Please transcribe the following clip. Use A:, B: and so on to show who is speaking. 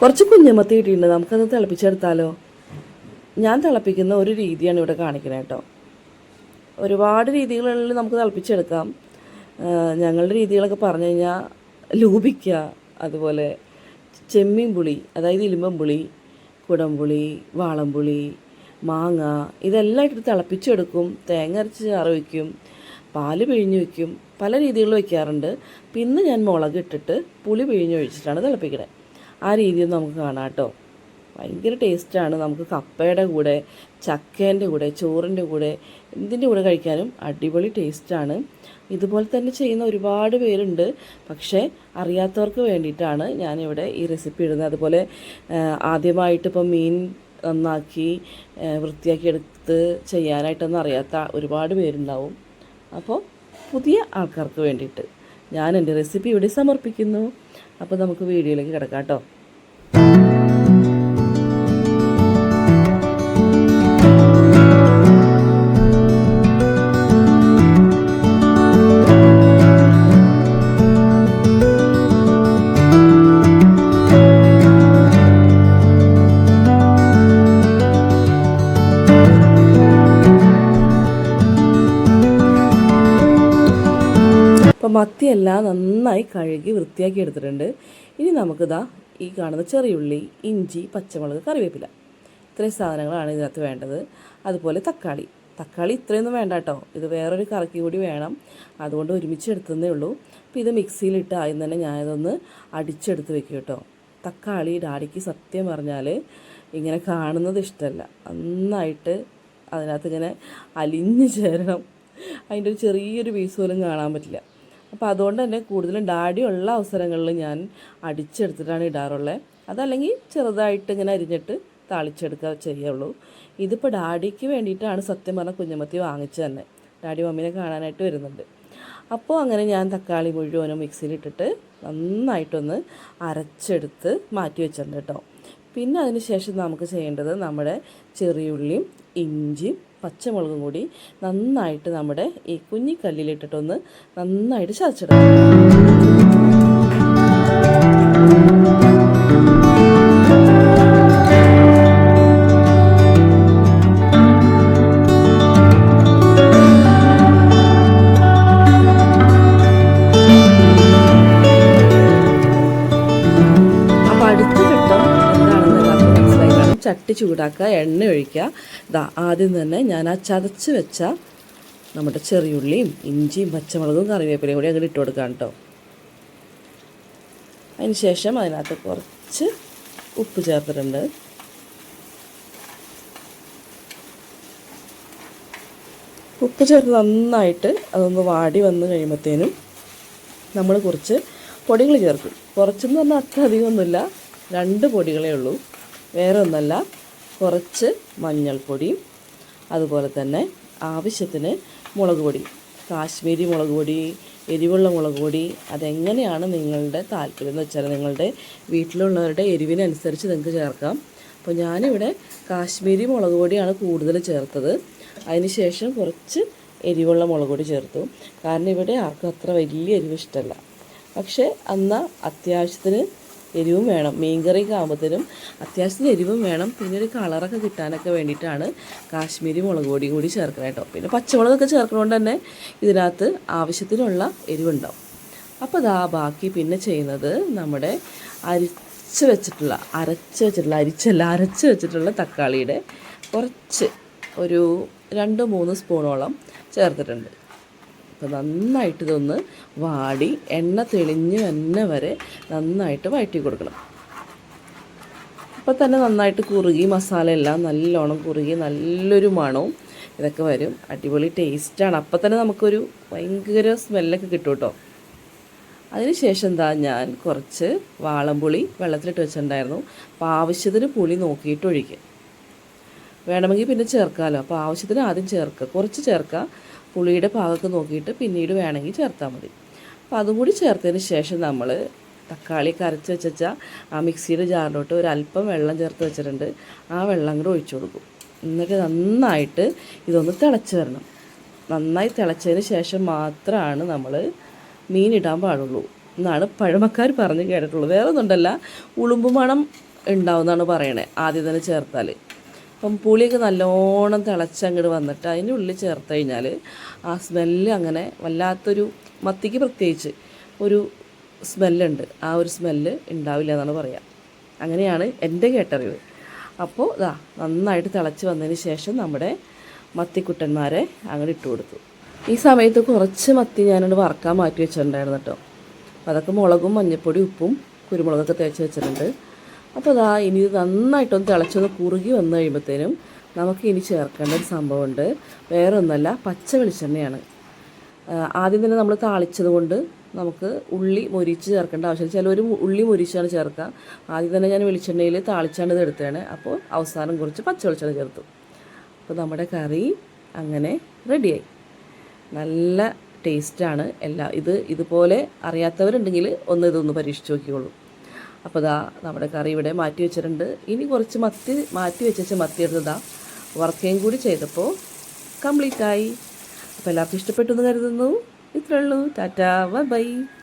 A: കുറച്ച് കുഞ്ഞമത്തി കിട്ടിയിട്ടുണ്ട്. നമുക്കത് തിളപ്പിച്ചെടുത്താലോ? ഞാൻ തിളപ്പിക്കുന്ന ഒരു രീതിയാണ് ഇവിടെ കാണിക്കുന്നത് കേട്ടോ. ഒരുപാട് രീതികളിൽ നമുക്ക് തിളപ്പിച്ചെടുക്കാം. ഞങ്ങളുടെ രീതികളൊക്കെ പറഞ്ഞു കഴിഞ്ഞാൽ ലൂപിക്ക അതുപോലെ ചെമ്മീൻ പുളി അതായത് ഇലുമ്പം പുളി കുടംപുളി വാളംപുളി മാങ്ങ ഇതെല്ലാം ഇട്ട് തിളപ്പിച്ചെടുക്കും. തേങ്ങ അരച്ച് ചാറ് വയ്ക്കും പാൽ പിഴിഞ്ഞ് വയ്ക്കും പല രീതികളിൽ വയ്ക്കാറുണ്ട് പിന്നെ ഞാൻ മുളക് ഇട്ടിട്ട് പുളി പിഴിഞ്ഞ് പിഴിഞ്ഞൊഴിച്ചിട്ടാണ് തിളപ്പിക്കണത് ആ രീതിയിൽ നമുക്ക് കാണാം കേട്ടോ. ഭയങ്കര ടേസ്റ്റാണ് നമുക്ക് കപ്പയുടെ കൂടെ ചക്കേന്റെ കൂടെ ചോറിന്റെ കൂടെ എന്തിന്റെ കൂടെ കഴിക്കാനും അടിപൊളി ടേസ്റ്റാണ് ഇതുപോലെ തന്നെ ചെയ്യുന്ന ഒരുപാട് പേരുണ്ട്. പക്ഷേ അറിയാത്തവർക്ക് വേണ്ടിയിട്ടാണ് ഞാനിവിടെ ഈ റെസിപ്പി ഇടുന്നത്. അതുപോലെ ആദ്യമായിട്ടിപ്പോൾ മീൻ നന്നാക്കി വൃത്തിയാക്കി എടുത്ത് ചെയ്യാനായിട്ടൊന്നും അറിയാത്ത ഒരുപാട് പേരുണ്ടാവും. അപ്പോൾ പുതിയ ആൾക്കാർക്ക് വേണ്ടിയിട്ട് ഞാൻ എന്റെ റെസിപ്പി ഇവിടെ സമർപ്പിക്കുന്നു. അപ്പോൾ നമുക്ക് വീഡിയോയിലേക്ക് കിടക്കാം കേട്ടോ. അപ്പോൾ മത്തിയെല്ലാം നന്നായി കഴുകി വൃത്തിയാക്കി എടുത്തിട്ടുണ്ട്. ഇനി നമുക്കിതാ ഈ കാണുന്ന ചെറിയുള്ളി ഇഞ്ചി പച്ചമുളക് കറിവേപ്പില. ഇത്രയും സാധനങ്ങളാണ് ഇതിനകത്ത് വേണ്ടത്. അതുപോലെ തക്കാളി. തക്കാളി ഇത്രയൊന്നും വേണ്ട കേട്ടോ. ഇത് വേറൊരു കറക്കി കൂടി വേണം. അതുകൊണ്ട് ഒരുമിച്ച് എടുത്തതേ ഉള്ളൂ. അപ്പോൾ ഇത് മിക്സിയിലിട്ട് ആദ്യം തന്നെ ഞാനിതൊന്ന് അടിച്ചെടുത്ത് വെക്കും കേട്ടോ. തക്കാളി ഡാഡിക്ക് സത്യം പറഞ്ഞാൽ ഇങ്ങനെ കാണുന്നത് ഇഷ്ടമല്ല നന്നായിട്ട് അതിനകത്ത് ഇങ്ങനെ അലിഞ്ഞു ചേരണം. അതിന്റെ ഒരു ചെറിയൊരു പീസ് പോലും കാണാൻ പറ്റില്ല. അപ്പോൾ അതുകൊണ്ട് തന്നെ കൂടുതലും ഉള്ള അവസരങ്ങളിൽ ഞാൻ അടിച്ചെടുത്തിട്ടാണ് ഇടാറുള്ളത് അതല്ലെങ്കിൽ ചെറുതായിട്ട് ഇങ്ങനെ അരിഞ്ഞിട്ട് താളിച്ചെടുക്കുക ചെയ്യുള്ളൂ. ഇതിപ്പോൾ ഡാഡിക്ക് വേണ്ടിയിട്ടാണ് സത്യം പറഞ്ഞാൽ കുഞ്ഞമത്തി വാങ്ങിച്ചത് തന്നെ. ഡാഡി മമ്മീനെ കാണാനായിട്ട് വരുന്നുണ്ട്. അപ്പോൾ അങ്ങനെ ഞാൻ തക്കാളി മുഴുവനും മിക്സിയിലിട്ടിട്ട് നന്നായിട്ടൊന്ന് അരച്ചെടുത്ത് മാറ്റി വെച്ചിട്ടുണ്ട് കേട്ടോ. പിന്നെ അതിന് ശേഷം നമുക്ക് ചെയ്യേണ്ടത് നമ്മുടെ ചെറിയുള്ളിയും ഇഞ്ചിയും പച്ചമുളകും കൂടി നന്നായിട്ട് നമ്മുടെ ഈ കുഞ്ഞിക്കല്ലിലിട്ടിട്ടൊന്ന് നന്നായിട്ട് ചതച്ചെടുക്കണം ചട്ടി ചൂടാക്കുക എണ്ണ ഒഴിക്കുക. ഇതാ ആദ്യം തന്നെ ഞാൻ ആ ചതച്ച് വെച്ച നമ്മുടെ ചെറിയുള്ളിയും ഇഞ്ചിയും പച്ചമുളകും കറിവേപ്പിലയും കൂടി അങ്ങോട്ട് ഇട്ട് കൊടുക്കാം കേട്ടോ. അതിന് ശേഷം അതിനകത്ത് കുറച്ച് ഉപ്പ് ചേർത്തിട്ടുണ്ട്. ഉപ്പ് ചേർത്ത് നന്നായിട്ട് അതൊന്ന് വാടി വന്ന് കഴിയുമ്പോഴത്തേനും നമ്മൾ കുറച്ച് പൊടികൾ ചേർക്കും. കുറച്ചെന്ന് പറഞ്ഞാൽ അത്ര അധികമൊന്നുമില്ല. രണ്ട് പൊടികളേ ഉള്ളൂ. വേറെ ഒന്നല്ല കുറച്ച് മഞ്ഞൾപ്പൊടിയും അതുപോലെ തന്നെ ആവശ്യത്തിന് മുളക് പൊടി കാശ്മീരി മുളക് പൊടി എരിവുള്ള മുളക് പൊടി അതെങ്ങനെയാണ് നിങ്ങളുടെ താല്പര്യം? എന്ന് വെച്ചാൽ നിങ്ങളുടെ വീട്ടിലുള്ളവരുടെ എരിവിനനുസരിച്ച് നിങ്ങൾക്ക് ചേർക്കാം. അപ്പോൾ ഞാനിവിടെ കാശ്മീരി മുളക് പൊടിയാണ് കൂടുതൽ ചേർത്തത്. ശേഷം കുറച്ച് എരിവുള്ള മുളക് പൊടി ചേർത്തു. കാരണം ഇവിടെ ആർക്കും അത്ര വലിയ എരിവ് ഇഷ്ടമല്ല. പക്ഷേ അന്ന് അത്യാവശ്യത്തിന് എരിവും വേണം. മീൻകറിയൊക്കെ ആകുമ്പോഴത്തേനും അത്യാവശ്യത്തിന് എരിവും വേണം. പിന്നെ ഒരു കളറൊക്കെ കിട്ടാനൊക്കെ വേണ്ടിയിട്ടാണ് കാശ്മീരി മുളക് പൊടി കൂടി ചേർക്കണം കേട്ടോ പിന്നെ പച്ചമുളകൊക്കെ ചേർക്കുന്നതുകൊണ്ട് തന്നെ ഇതിനകത്ത് ആവശ്യത്തിനുള്ള എരിവുണ്ടാവും. അപ്പോൾ ഇതാ ബാക്കി പിന്നെ ചെയ്യുന്നത് നമ്മുടെ അരിച്ച് വെച്ചിട്ടുള്ള അരച്ച് വെച്ചിട്ടുള്ള അരിച്ചല്ല അരച്ച് വെച്ചിട്ടുള്ള തക്കാളിയുടെ കുറച്ച് ഒരു രണ്ട് മൂന്ന് സ്പൂണോളം ചേർത്തിട്ടുണ്ട്. നന്നായിട്ട് ഇതൊന്ന് വാടി എണ്ണ തെളിഞ്ഞ് എണ്ണ വരെ നന്നായിട്ട് വഴറ്റി കൊടുക്കണം. അപ്പോൾ തന്നെ നന്നായിട്ട് കുറുകി മസാല എല്ലാം നല്ലോണം കുറുകി നല്ലൊരു മണവും ഇതൊക്കെ വരും. അടിപൊളി ടേസ്റ്റാണ് അപ്പം തന്നെ നമുക്കൊരു ഭയങ്കര സ്മെല്ലൊക്കെ കിട്ടും കേട്ടോ. അതിനുശേഷം എന്താ ഞാൻ കുറച്ച് വാളംപുളി വെള്ളത്തിലിട്ട് വെച്ചിട്ടുണ്ടായിരുന്നു. അപ്പോൾ ആവശ്യത്തിന് പുളി നോക്കിയിട്ട് ഒഴിക്കുക വേണമെങ്കിൽ പിന്നെ ചേർക്കാമല്ലോ അപ്പോൾ ആവശ്യത്തിന് ആദ്യം ചേർക്കുക. കുറച്ച് ചേർക്കുക. പുളിയുടെ പാകമൊക്കെ നോക്കിയിട്ട് പിന്നീട് വേണമെങ്കിൽ ചേർത്താൽ മതി. അപ്പോൾ അതും കൂടി ചേർത്തതിന് ശേഷം നമ്മൾ തക്കാളി കരച്ച് വെച്ചാൽ ആ മിക്സിയുടെ ജാറിലോട്ട് ഒരു അല്പം വെള്ളം ചേർത്ത് വെച്ചിട്ടുണ്ട്. ആ വെള്ളം കൂടെ ഒഴിച്ചു കൊടുക്കും. എന്നിട്ട് നന്നായിട്ട് ഇതൊന്ന് തിളച്ച് വരണം. നന്നായി തിളച്ചതിന് ശേഷം മാത്രമാണ് നമ്മൾ മീൻ ഇടാൻ പാടുള്ളൂ എന്നാണ് പഴമക്കാർ പറഞ്ഞ് കേട്ടിട്ടുള്ളത്. വേറെ ഒന്നുണ്ടല്ല ഉളുമ്പ് മണം ഉണ്ടാവുമെന്നാണ് പറയണേ. ആദ്യം തന്നെ ചേർത്താൽ അപ്പം പുളിയൊക്കെ നല്ലോണം തിളച്ചങ്ങോട്ട് വന്നിട്ട് അതിന്റെ ഉള്ളിൽ ചേർത്ത് കഴിഞ്ഞാൽ ആ സ്മെല്ല് അങ്ങനെ വല്ലാത്തൊരു മത്തിക്ക് പ്രത്യേകിച്ച് ഒരു സ്മെല്ലുണ്ട് ആ ഒരു സ്മെല്ല് ഉണ്ടാവില്ല എന്നാണ് പറയുക അങ്ങനെയാണ് എന്റെ കേട്ടറിവ്. അപ്പോൾ ഇതാ നന്നായിട്ട് തിളച്ച് വന്നതിന് ശേഷം നമ്മുടെ മത്തിക്കുട്ടന്മാരെ അങ്ങോട്ട് ഇട്ട് കൊടുത്തു. ഈ സമയത്ത് കുറച്ച് മത്തി ഞാനോട് വറക്കാൻ മാറ്റി വെച്ചിട്ടുണ്ടായിരുന്നു കേട്ടോ. അപ്പോൾ അതൊക്കെ മുളകും മഞ്ഞൾപ്പൊടി ഉപ്പും കുരുമുളകൊക്കെ തേച്ച് വെച്ചിട്ടുണ്ട്. അപ്പോൾ അതാ ഇനി ഇത് നന്നായിട്ടൊന്ന് തിളച്ചൊന്ന് കുറുകി വന്നു കഴിയുമ്പോഴത്തേനും നമുക്ക് ഇനി ചേർക്കേണ്ട ഒരു സംഭവമുണ്ട്. വേറെ ഒന്നല്ല പച്ച വെളിച്ചെണ്ണയാണ്. ആദ്യം തന്നെ നമ്മൾ താളിച്ചത് കൊണ്ട് നമുക്ക് ഉള്ളി മൊരിച്ച് ചേർക്കേണ്ട ആവശ്യം ചിലർ ഉള്ളി മൊരിച്ചാണ് ചേർക്കുക. ആദ്യം തന്നെ ഞാൻ വെളിച്ചെണ്ണയിൽ താളിച്ചാണ് ഇത് എടുത്തതാണ്. അപ്പോൾ അവസാനം കുറച്ച് പച്ച വെളിച്ചെണ്ണ ചേർത്തു. അപ്പോൾ നമ്മുടെ കറി അങ്ങനെ റെഡിയായി. നല്ല ടേസ്റ്റാണ്. എല്ലാം ഇത് ഇതുപോലെ അറിയാത്തവരുണ്ടെങ്കിൽ ഒന്ന് ഇതൊന്ന് പരീക്ഷിച്ച് നോക്കിക്കോളൂ. അപ്പോൾ ഇതാ നമ്മുടെ കറി ഇവിടെ മാറ്റി വെച്ചിട്ടുണ്ട്. ഇനി കുറച്ച് മത്തി മാറ്റി വെച്ച മത്തി എടുത്തതാ വറുക്കുകയും കൂടി ചെയ്തപ്പോൾ കംപ്ലീറ്റ് ആയി. അപ്പോൾ എല്ലാവർക്കും ഇഷ്ടപ്പെട്ടു എന്ന് കരുതുന്നു. ഇത്രയുള്ളൂ ടാറ്റാ. ബൈ.